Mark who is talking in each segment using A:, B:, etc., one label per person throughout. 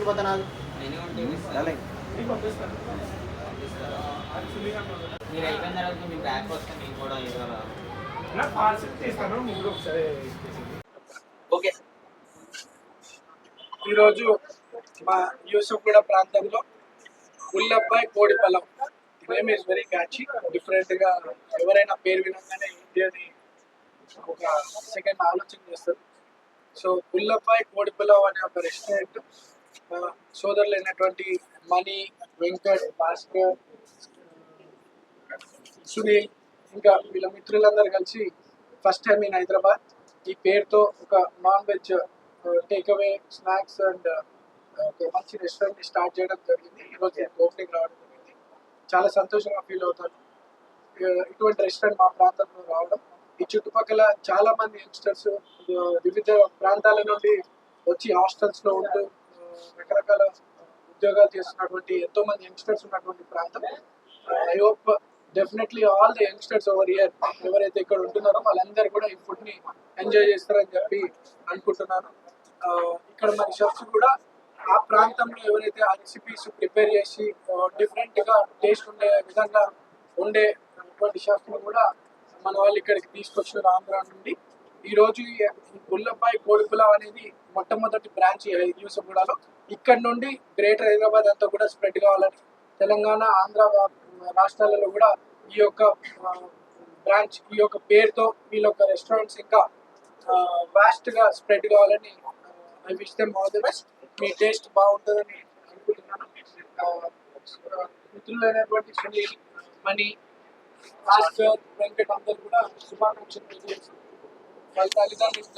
A: అడిగా
B: మీరు అయిపోయిన తర్వాత మీ బ్యాక్ వస్తే మీకు కూడా ఓకే
C: ఈరోజు మా యూసఫ్గూడ ప్రాంతంలో ఉల్లబ్బాయ్ కోడి పొలం నేమ్ ఇస్ వెరీ క్యాచీ డిఫరెంట్గా ఎవరైనా పేరు వినగానే ఏంటి అని ఒక సెకండ్ ఆలోచన చేస్తారు. సో ఉల్లబ్బాయ్ కోడి పొలం అనే ఒక రెస్టారెంట్ సోదరులు అయినటువంటి మణి వెంకట్ భాస్కర్ సునీల్ ఇంకా వీళ్ళ మిత్రులందరూ కలిసి ఫస్ట్ టైం ఇన్ హైదరాబాద్. ఈ పేరుతో ఒక non veg take away snacks and మంచి రెస్టారెంట్ స్టార్ట్ చేయడం జరిగింది. ఈరోజు ఓపెనింగ్ రావడం జరిగింది. చాలా సంతోషంగా ఫీల్ అవుతాను ఇటువంటి రెస్టారెంట్ మా ప్రాంతంలో రావడం. ఈ చుట్టుపక్కల చాలా మంది యంగ్స్టర్స్ వివిధ ప్రాంతాల నుండి వచ్చి హాస్టల్స్లో ఉంటూ రకరకాల ఉద్యోగాలు చేస్తున్నటువంటి ఎంతో మంది యంగ్స్టర్స్ ఉన్నటువంటి ప్రాంతం. I hope definitely all the youngsters over here ఎవరైతే ఇక్కడ ఉంటున్నారో వాళ్ళందరూ కూడా ఈ ఫుడ్ని ఎంజాయ్ చేస్తారని చెప్పి అనుకుంటున్నాను. ఇక్కడ మన షెఫ్స్ కూడా ఆ ప్రాంతంలో ఎవరైతే ఆ రెసిపీస్ ప్రిపేర్ చేసి డిఫరెంట్గా టేస్ట్ ఉండే విధంగా ఉండే అటువంటి షెఫ్స్ కూడా మన వాళ్ళు ఇక్కడికి తీసుకొచ్చారు ఆంధ్ర నుండి. ఈ రోజు ఈ కోడిపులావ్ అనేది మొట్టమొదటి బ్రాంచ్ యూసఫ్గూడలో ఇక్కడ నుండి గ్రేటర్ హైదరాబాద్ అంతా కూడా స్ప్రెడ్ కావాలని తెలంగాణ ఆంధ్ర రాష్ట్రాలలో కూడా ఈ యొక్క బ్రాంచ్ ఈ యొక్క పేరుతో వీళ్ళ యొక్క రెస్టారెంట్స్ ఇంకా వాస్ట్గా స్ప్రెడ్ కావాలని I wish them all the best me taste బాగుంటుందని అనుకుంటున్నాను. ఆ, మిత్రులైనటువంటి సునీల్ మణి భాస్కర్ వెంకట్ అందరు కూడా శుభాకాంక్షలు వాళ్ళ తల్లిదండ్రుల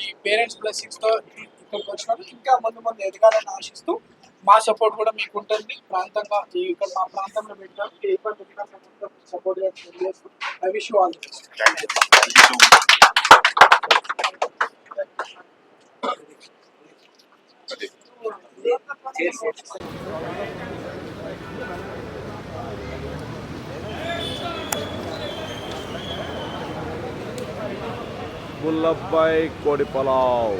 C: మీ పేరెంట్స్ బ్లెస్సింగ్స్తో ఇక్కడికి వచ్చినారు. ఇంకా ముందు ముందు ఎదగాలని ఆశిస్తూ మా సపోర్ట్ కూడా మీకు ఉంటుంది. ప్రాంతంగా ఈ ఇక్కడ మా ప్రాంతంలో పెట్టాం ఏ ఇబ్బంది సపోర్ట్ చేస్తూ I wish all the best.
D: Mullabbai కోడి పొలావ్